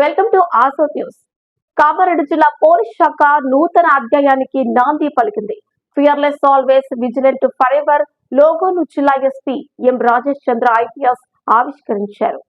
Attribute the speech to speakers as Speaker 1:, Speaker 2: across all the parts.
Speaker 1: Welcome to Aaso news. Kamareddy జిల్లా police శాఖ నూతన అధ్యాయానికి నాంది పలికింది. Fearless always vigilant for ever లోగోను జిల్లా SP M Rajesh Chandra IPS ఆవిష్కరించారు.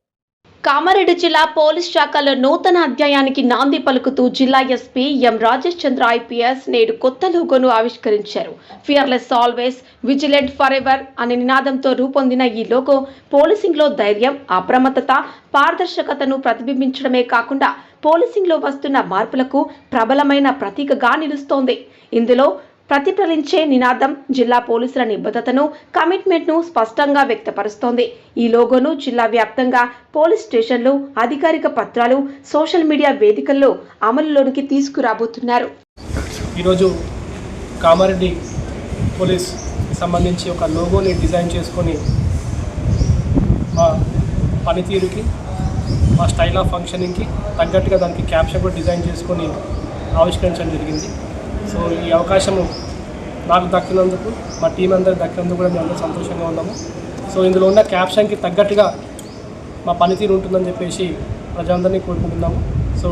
Speaker 1: కామారెడ్డి జిల్లా పోలీస్ శాఖలో నూతన అధ్యాయానికి నాంది పలుకుతూ జిల్లా SP M Rajesh Chandra IPS నేడు కొత్త లోగోను ఆవిష్కరించారు. Fearless always vigilant for ever అనే నినాదంతో రూపొందిన ఈ లోగో పోలీసింగ్లో ధైర్యం అప్రమత్తత పారదర్శకతను ప్రతిబింబించడమే కాకుండా పోలీసింగ్లో వస్తున్న మార్పులకు ప్రబలమైన ప్రతీకగా నిలుస్తోంది. ఇందులో ప్రతిఫలించే నినాదం జిల్లా పోలీసుల నిబద్ధతను కమిట్మెంట్ను స్పష్టంగా వ్యక్తపరుస్తోంది. ఈ లోగోను జిల్లా వ్యాప్తంగా పోలీస్ స్టేషన్లు అధికారిక పత్రాలు సోషల్ మీడియా వేదికల్లో అమలులోనికి తీసుకురాబోతున్నారు.
Speaker 2: ఈరోజు కామారెడ్డి పోలీస్ సంబంధించి ఒక లోగోని డిజైన్ చేసుకొని మా పనితీరుకి మా స్టైల్ ఆఫ్ ఫంక్షనింగ్కి తగ్గట్టుగా దానికి క్యాప్షన్ కూడా డిజైన్ చేసుకొని ఆవిష్కరించడం జరిగింది. సో ఈ అవకాశము నాకు దక్కినందుకు మా టీం అందరికి దక్కినందుకు కూడా మేము సంతోషంగా ఉన్నాము. సో ఇందులో ఉన్న క్యాప్షన్కి తగ్గట్టుగా మా పనితీరు ఉంటుందని చెప్పేసి ప్రజలందరినీ కోరుకుంటున్నాము. సో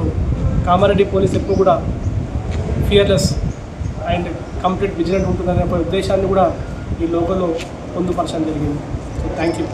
Speaker 2: కామారెడ్డి పోలీస్ ఎప్పుడు కూడా ఫియర్లెస్ అండ్ కంప్లీట్ విజిలెంట్ ఉంటుందనే ఉద్దేశాన్ని కూడా ఈ లోకల్లో పొందుపరచడం జరిగింది. So thank you